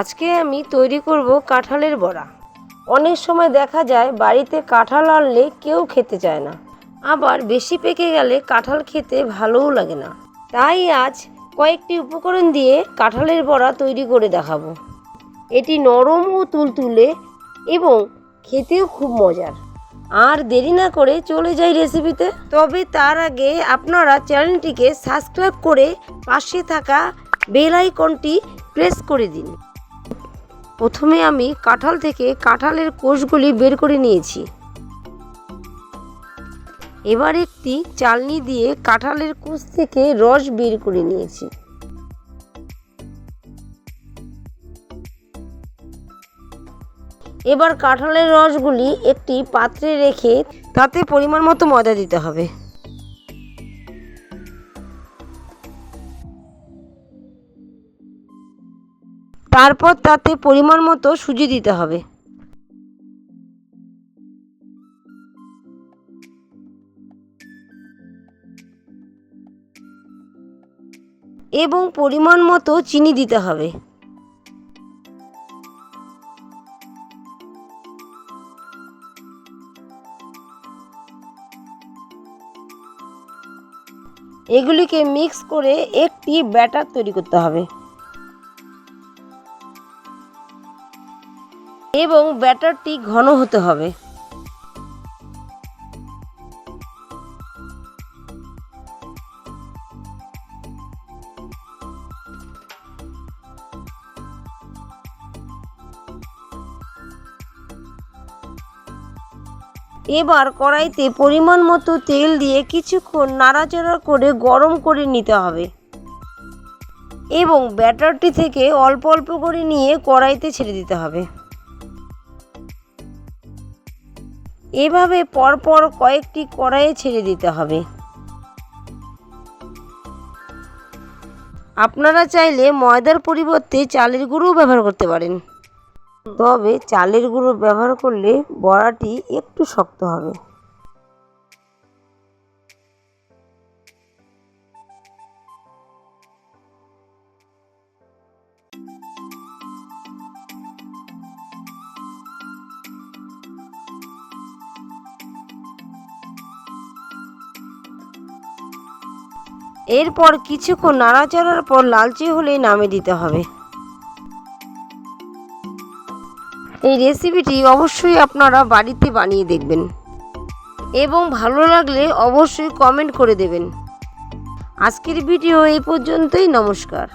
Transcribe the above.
আজকে আমি তৈরি করব কাঁঠালের বড়া। অনেক সময় দেখা যায় বাড়িতে কাঁঠাল আনলে কেউ খেতে চায় না। আবার বেশি পেকে গেলে কাঁঠাল খেতে ভালোও লাগে না। তাই আজ কয়েকটি উপকরণ দিয়ে কাঁঠালের বড়া তৈরি করে দেখাবো। এটি নরম ও তুলতুলে এবং খেতেও খুব মজার। আর দেরি না করে চলে যাই রেসিপিতে। তবে তার আগে আপনারা চ্যানেলটিকে সাবস্ক্রাইব করে পাশে থাকা বেল আইকনটি প্রেস করে দিন। প্রথমে আমি কাঁঠাল থেকে কাঁঠালের কোষগুলি বের করে নিয়েছি। এবার একটি চালনি দিয়ে কাঁঠালের কোষ থেকে রস বের করে নিয়েছি। এবার কাঁঠালের রসগুলি একটি পাত্রে রেখে তাতে পরিমাণ মতো ময়দা দিতে হবে। তারপর তাতে পরিমাণ মতো সুজি দিতে হবে। এবং পরিমাণ মতো চিনি দিতে হবে। এগুলিকে মিক্স করে একটি ব্যাটার তৈরি করতে হবে। এবং ব্যাটারটি ঘন হতে হবে। এবার কড়াইতে পরিমাণ মতো তেল দিয়ে কিছুক্ষণ নাড়াচাড়া করে গরম করে নিতে হবে। এবং ব্যাটারটি থেকে অল্প অল্প করে নিয়ে কড়াইতে ছেড়ে দিতে হবে। এভাবে পরপর কয়েকটি কড়াইয়ে ছেড়ে দিতে হবে। আপনারা চাইলে ময়দার পরিবর্তে চালের গুঁড়োও ব্যবহার করতে পারেন। তবে চালের গুঁড়ো ব্যবহার করলে বড়াটি একটু শক্ত হবে। এরপর কিছুক্ষণ নাড়াচাড়ার পর লালচে হলে নামে দিতে হবে। এই রেসিপিটি অবশ্যই আপনারা বাড়িতে বানিয়ে দেখবেন। এবং ভালো লাগলে অবশ্যই কমেন্ট করে দেবেন। আজকের ভিডিও এই পর্যন্তই, নমস্কার।